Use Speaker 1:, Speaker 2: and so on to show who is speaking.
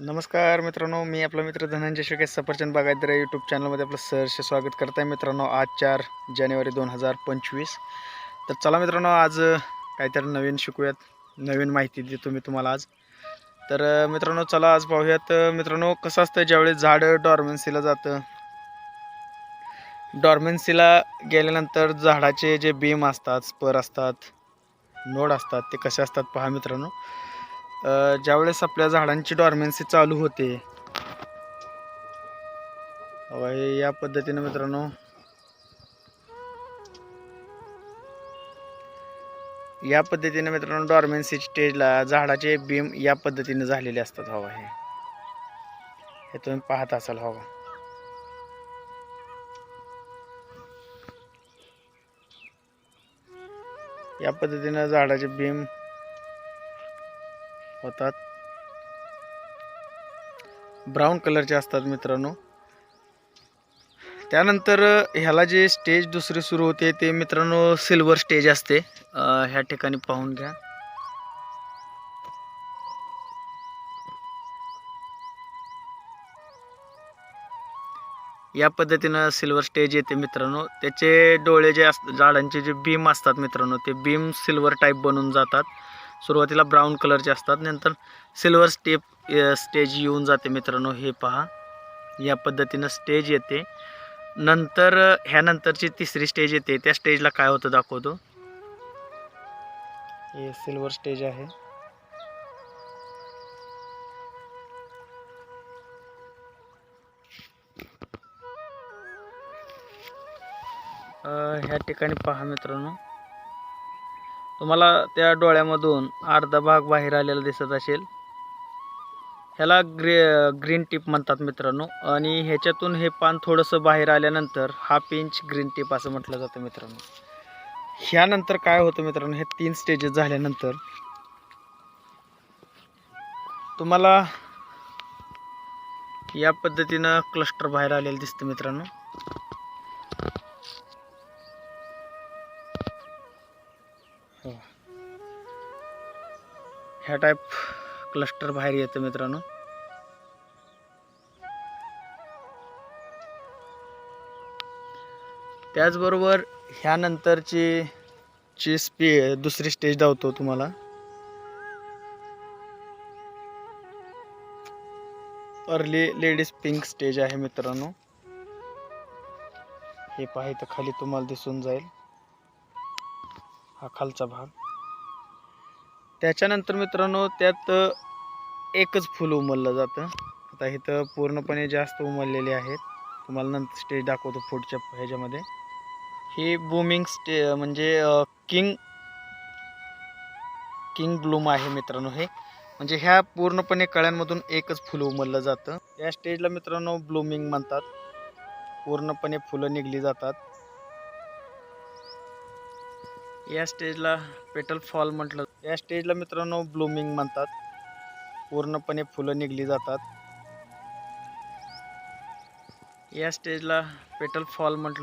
Speaker 1: नमस्कार मित्रांनो मी आपला मित्र धनंजय शेळके सफरचंद बागायतदार यूट्यूब चॅनलमध्ये आपलं सहर्ष स्वागत करत आहे मित्रांनो आज चार जानेवारी दोन हजार पंचवीस. तर चला मित्रांनो आज काहीतरी नवीन शिकूयात. नवीन माहिती देतो मी तुम्हाला आज. तर मित्रांनो चला आज पाहूयात मित्रांनो कसं असतं ज्यावेळी झाडं डॉर्मेन्सीला जातं? डॉर्मेन्सीला गेल्यानंतर झाडाचे जे बीम असतात स्पर असतात नोड असतात ते कसे असतात पहा मित्रांनो. ज्यावेळेस आपल्या झाडांची डॉर्मेन्सी चालू होते. हे या पद्धतीने मित्रांनो. या पद्धतीने मित्रांनो डॉर्मेन्सी स्टेजला झाडाचे बीम या पद्धतीने झालेले असतात. हवा हे. हे तुम्ही पाहत असाल हवा या पद्धतीनं झाडाचे बीम होतात. ब्राऊन कलरचे असतात मित्रांनो. त्यानंतर ह्याला जे स्टेज दुसरी सुरू होते ते मित्रांनो सिल्वर स्टेज असते. ह्या ठिकाणी पाहून घ्या. या पद्धतीनं सिल्वर स्टेज येते मित्रांनो. त्याचे डोळे जे अस झाडांचे जे बीम असतात मित्रांनो ते बीम सिल्वर टाईप बनून जातात. सुरुवातीला ब्राऊन कलरचे असतात. नंतर सिल्वर स्टेप स्टेज येऊन जाते मित्रांनो हे पहा. या पद्धतीनं स्टेज येते. नंतर ह्यानंतरची तिसरी स्टेज येते. त्या स्टेजला काय होतं दाखवतो. हे सिल्वर स्टेज आहे. ह्या ठिकाणी पहा मित्रांनो. तुम्हाला त्या डोळ्यामधून अर्धा भाग बाहेर आलेला दिसत असेल. ह्याला ग्रे ग्रीन टिप म्हणतात मित्रांनो. आणि ह्याच्यातून हे पान थोडंसं बाहेर आल्यानंतर हाफ इंच ग्रीन टिप असं म्हटलं जातं मित्रांनो. ह्यानंतर काय होतं मित्रांनो? हे तीन स्टेजेस झाल्यानंतर तुम्हाला या पद्धतीनं क्लस्टर बाहेर आलेलं दिसतं मित्रांनो. ह्या टाईप क्लस्टर बाहेर येतं मित्रांनो. त्याचबरोबर ह्यानंतरची ची स्पी दुसरी स्टेज धावतो तुम्हाला. अर्ली लेडीज पिंक स्टेज आहे मित्रांनो. हे पाहिजे खाली तुम्हाला दिसून जाईल. हा खालचा भाग. त्याच्यानंतर मित्रांनो त्यात एकच फूल उमललं जातं. आता इथं पूर्णपणे जास्त उमललेले आहेत. तुम्हाला नंतर स्टेज दाखवतो पुढच्या ह्याच्यामध्ये. ही बूमिंग स्टे म्हणजे किंग किंग ब्लूम आहे मित्रांनो हे. म्हणजे ह्या पूर्णपणे कळ्यांमधून एकच फुलं उमललं जातं. या स्टेजला मित्रांनो ब्लूमिंग म्हणतात. पूर्णपणे फुलं निघली जातात. या स्टेजला पेटल फॉल म्हटलं या स्टेजला मित्रांनो ब्लूमिंग म्हणतात. पूर्णपणे फुलं निघली जातात. या स्टेजला पेटल फॉल म्हटलं